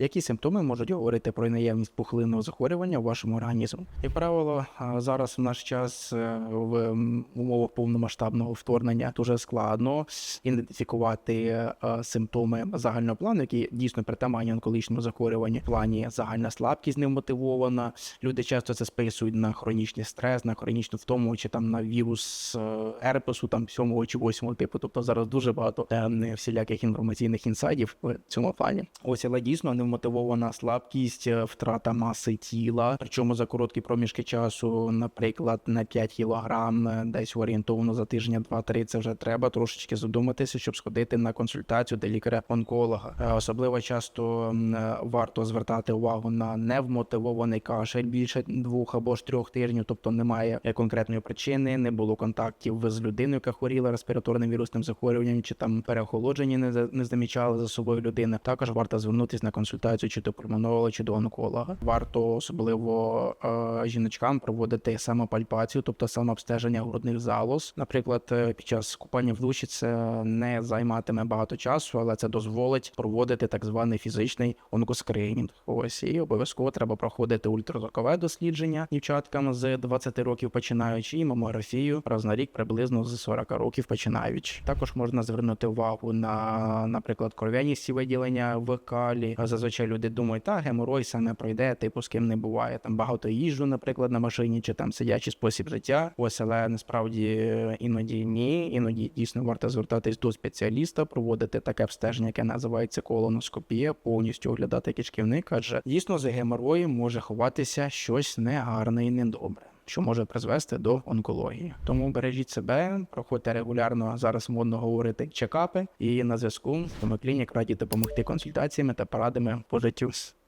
Які симптоми можуть говорити про наявність пухлинного захворювання у вашому організму? Як правило, зараз в наш час е, в умовах повномасштабного вторгнення дуже складно ідентифікувати е, симптоми загального плану, які дійсно притаманні онкологічному захворюванню. В плані загальна слабкість немотивована. Люди часто це списують на хронічний стрес, на хронічну втому чи там на вірус е, ерпесу, там сьомого чи восьмого типу. Тобто зараз дуже багато всіляких інформаційних інсайдів в цьому плані. Ось але дійсно немотивована слабкість, е, втрата маси тіла, причому за короткі проміжки часу, наприклад, на 5 кілограм, е, десь орієнтовно за тижня 2-3, це вже треба трошечки задуматися, щоб сходити на консультацію до лікаря-онколога. Е, Особливо часто варто звертати увагу на невмотивований кашель більше двох або ж трьох тижнів, тобто немає конкретної причини, не було контактів з людиною, яка хворіла респіраторним вірусним захворюванням, чи там переохолодження не, не замічали за собою людини. Також варто звернутися на консультацію чи до пульмонолога, чи до онколога. Варто особливо е, жіночкам проводити самопальпацію, тобто самообстеження грудних залоз. Наприклад, е, під час купання в душі це не займатиме багато часу, але це дозволить проводити так званий фізичний онкоскринінг. Ось і обов'язково треба проходити ультразвукове дослідження дівчаткам з 20 років починаючи, і мамографію раз на рік приблизно з 40 років починаючи. Також можна звернути увагу на, наприклад, кров'яністі виділення в калі. А Зазвичай люди думають, та геморой саме пройде, типу з ким не буває. Там багато їжджу, наприклад, на машині, чи там сидячий спосіб життя. Ось, але насправді е, іноді ні, іноді дійсно варто звертатись до спеціаліста, проводити таке обстеження, яке називається колоноскопія, повністю оглядати кишківник, адже дійсно за геморроєм може ховатися щось негарне і недобре. Що може призвести до онкології, тому бережіть себе, проходьте регулярно зараз модно говорити чекапи. І на зв'язку Тому клінік раді допомогти консультаціями та порадами по життю.